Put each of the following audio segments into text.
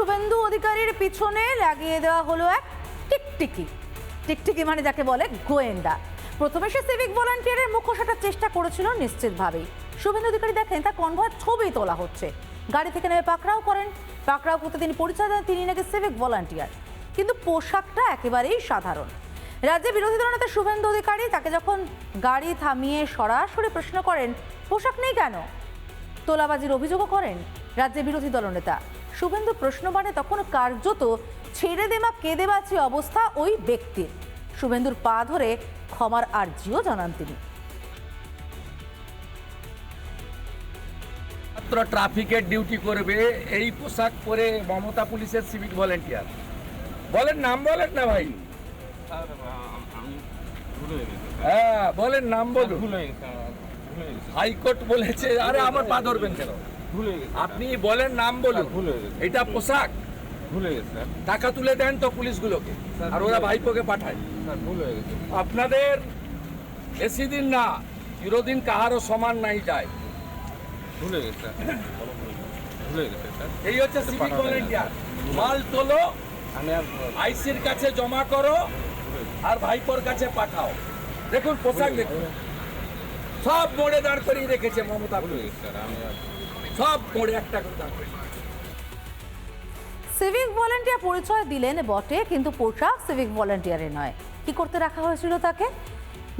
শুভেন্দু অধিকারীর পিছনে লাগিয়ে দেওয়া হলো এক টিকটিকি। টিকটিকি মানে যাকে বলে গোয়েন্দা। প্রথমে সে সিভিক ভলান্টিয়ারের মুখোশাটার চেষ্টা করেছিল নিশ্চিতভাবেই। শুভেন্দু অধিকারী দেখেন, তার কনভয়ের ছবি তোলা হচ্ছে। গাড়ি থেকে নেমে পাকড়াও করেন। পাকড়াও করতে তিনি পরিচয় দেন, তিনি নাকি সিভিক ভলান্টিয়ার কিন্তু পোশাকটা একেবারেই সাধারণ। রাজ্যে বিরোধী দলনেতা শুভেন্দু অধিকারী তাকে যখন গাড়ি থামিয়ে সরাসরি প্রশ্ন করেন, পোশাক নেই কেন? তোলাবাজির অভিযোগও করেন রাজ্যের বিরোধী দলনেতা শুভেন্দু প্রশ্ন মানে তখন কার্যত ছেড়ে দেমা কেঁদে বাঁচি অবস্থা ওই ব্যক্তির। শুভেন্দুর পা ধরে ক্ষমার আর্জিও জানান তিনি। মাত্র ট্রাফিকের ডিউটি করবে এই পোশাক পরে মমতা পুলিশের সিভিক ভলেন্টিয়ার। বলেন নাম বলেন না ভাই। হ্যাঁ বলেন নাম বলুন। হাইকোর্ট বলেছে আরে আমার পা ধরবেন কেন? আপনি বলেন নাম বলুন। এটা পোশাক? ভুলে গেছি টাকা তুলে দেন তো পুলিশগুলোকে আর ওরা ভাইপোকে পাঠায়। ভুল হয়ে গেছে। আপনাদের বেশি দিন না চিরদিন কাহারও সমান নাই যায়। ভুলে গেছি ভুলে গেছে এই হচ্ছে সিভিক ভলেন্টিয়ার মাল তোলো আইসির কাছে জমা করো আর ভাইপোর কাছে পাঠাও। দেখুন পোশাক দেখুন। সব মোড়ে দাঁড় করিয়ে রেখেছে মমতা সব মোড়ে একটা করে দাঁড় করিয়ে। সিভিক ভলেন্টিয়ার পরিচয় দিলেন বটে কিন্তু পোশাক সিভিক ভলান্টিয়ারের নয়। কি করতে রাখা হয়েছিল তাকে?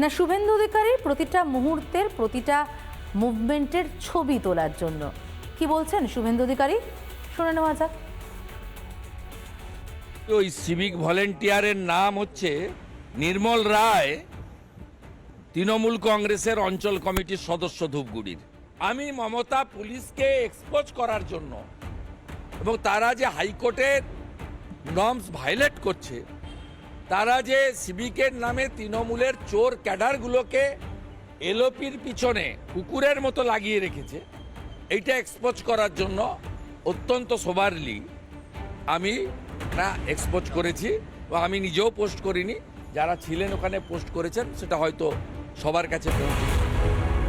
না শুভেন্দু অধিকারীর প্রতিটা মুহূর্তের প্রতিটা মুভমেন্টের ছবি তোলার জন্য। কি বলছেন শুভেন্দু অধিকারী? শুনে নেওয়া যাক। ওই সিভিক ভলেন্টিয়ারের নাম হচ্ছে নির্মল রায় তৃণমূল কংগ্রেসের অঞ্চল কমিটির সদস্য ধূপগুড়ির। আমি মমতা পুলিশকে এক্সপোজ করার জন্য এবং তারা যে হাইকোর্টের নর্মস ভায়োলেট করছে, তারা যে সিভিকের নামে তৃণমূলের চোর ক্যাডারগুলোকে এলোপির পিছনে কুকুরের মতো লাগিয়ে রেখেছে, এইটা এক্সপোজ করার জন্য অত্যন্ত সোবারলি আমি না এক্সপোজ করেছি। বা আমি নিজেও পোস্ট করিনি, যারা ছিলেন ওখানে পোস্ট করেছেন, সেটা হয়তো সবার কাছে পৌঁছে